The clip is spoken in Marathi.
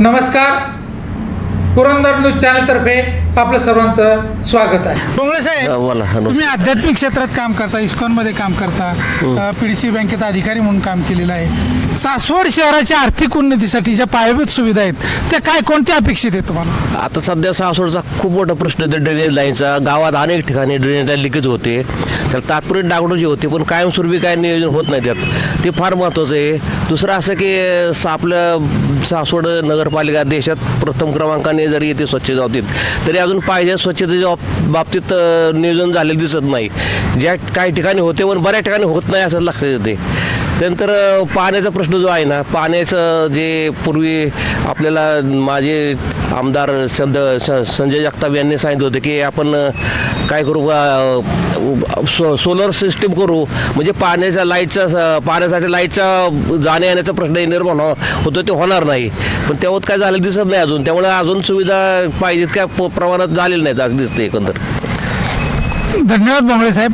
नमस्कार. पुरंदर न्यूज चॅनलतर्फे आपलं सर्वांचं स्वागत आहे. डोंगळे साहेब बोला तुम्ही आध्यात्मिक क्षेत्रात काम करता इस्कॉनमध्ये काम करता पीडीसी बँकेत अधिकारी म्हणून काम केलेलं आहे. सासवड शहराच्या आर्थिक उन्नतीसाठी ज्या पायाभूत सुविधा आहेत त्या काय कोणत्या अपेक्षित आहेत तुम्हाला? आता सध्या सासवडचा खूप मोठा प्रश्न आहे ड्रेनेज लाईनचा गावात अनेक ठिकाणी ड्रेनेज लाईन लिकेज होते. त्याला तात्पुरती डागडोजी होते पण कायमस्वरूपी काय नियोजन होत नाही त्यात. ते फार महत्त्वाचं आहे. दुसरं असं की स- आपलं सासवड नगरपालिका देशात प्रथम क्रमांकाने जरी येते स्वच्छतेच्या बाबतीत तरी अजून पाहिजे स्वच्छतेच्या बाब- बाबतीत नियोजन झालेलं दिसत नाही. ज्या काही ठिकाणी होते पण बऱ्याच ठिकाणी होत नाही असं लक्षात येते. त्यानंतर पाण्याचा प्रश्न जो आहे ना पाण्याचं जे पूर्वी आपल्याला माझे आमदार संद संजय जगताप यांनी सांगितलं होतं की आपण काय करू सो सोलर सिस्टीम करू. म्हणजे पाण्याच्या लाईटचा स- पाण्यासाठी लाईटचा जाण्या येण्याचा प्रश्न निर्माण हो-, होतो ते होणार नाही. पण तेव्हा काय झालं दिसत नाही अजून. त्यामुळे अजून सुविधा पाहिजेत काय प्रमाणात झालेली नाहीत असं दिसते एकंदर. धन्यवाद डोंगळे साहेब.